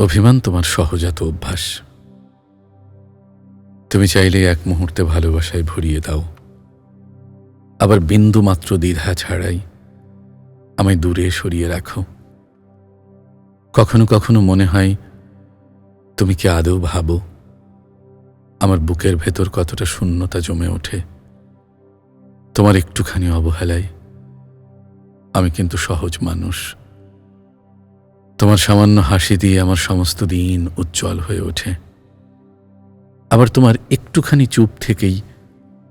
অভিমান তোমার সহজাত অভ্যাস। তুমি চাইলে এক মুহূর্তে ভালোবাসায় ভরিয়ে দাও। আবার বিন্দু মাত্র দ্বিধা ছাড়াই আমায় দূরে সরিয়ে রাখো। কখনো কখনো মনে হয়, তুমি কি আদৌ ভাবো, আমার বুকের ভেতর কতটা শূন্যতা জমে ওঠে। তোমার একটুখানি অবহেলায় আমি কিন্তু সহজ মানুষ। তোমার সামান্য হাসি দিয়ে আমার সমস্ত দিন উজ্জ্বল হয়ে ওঠে। আবার তোমার একটুখানি চুপ থেকেই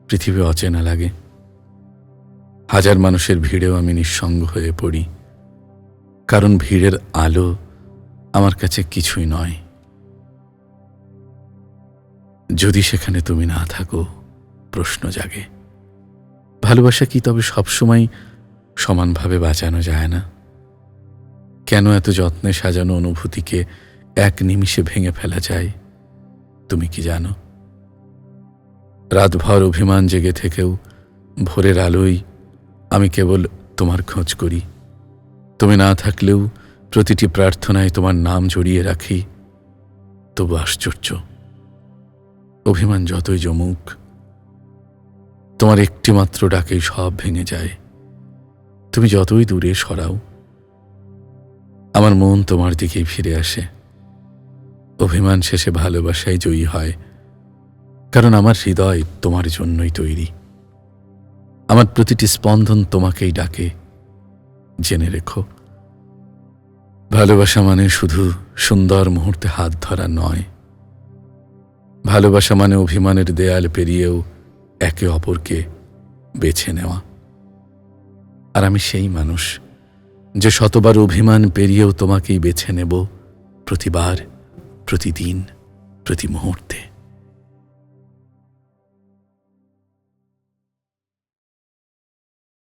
পৃথিবী অচেনা লাগে। হাজার মানুষের ভিড়েও আমি নিঃসঙ্গ হয়ে পড়ি। কারণ ভিড়ের আলো আমার কাছে কিছুই নয়। যদি সেখানে তুমি না থাকো, প্রশ্ন জাগে। ভালোবাসা কি তবে সবসময় সমানভাবে বাঁচানো যায় না? কেন এত যত্নে সাজানো অনুভূতিকে এক নিমিষে ভেঙে ফেলা যায়? তুমি কি জানো? রাতভর অভিমান জেগে থেকেও ভোরের আলোয় আমি কেবল তোমার খোঁজ করি। তুমি না থাকলেও প্রতিটি প্রার্থনায় তোমার নাম জড়িয়ে রাখি। তবু আশ্চর্য, অভিমান যতই জমুক তোমার একটিমাত্র ডাকেই সব ভেঙে যায়। তুমি যতই দূরে সরাও আমার মন তোমার দিকেই ফিরে আসে। অভিমান শেষে ভালোবাসায় জয়ী হয়। কারণ আমার হৃদয় তোমার জন্যই তৈরি। আমার প্রতিটি স্পন্দন তোমাকেই ডাকে। জেনে রেখো। ভালোবাসা মানে শুধু সুন্দর মুহূর্তে হাত ধরা নয়। ভালোবাসা মানে অভিমানের দেয়াল পেরিয়েও একে অপরকে বেছে নেওয়া। আর আমি সেই মানুষ যে শতবার অভিমান পেরিয়েও তোমাকেই বেছে নেব প্রতিবার প্রতিদিন প্রতি মুহূর্তে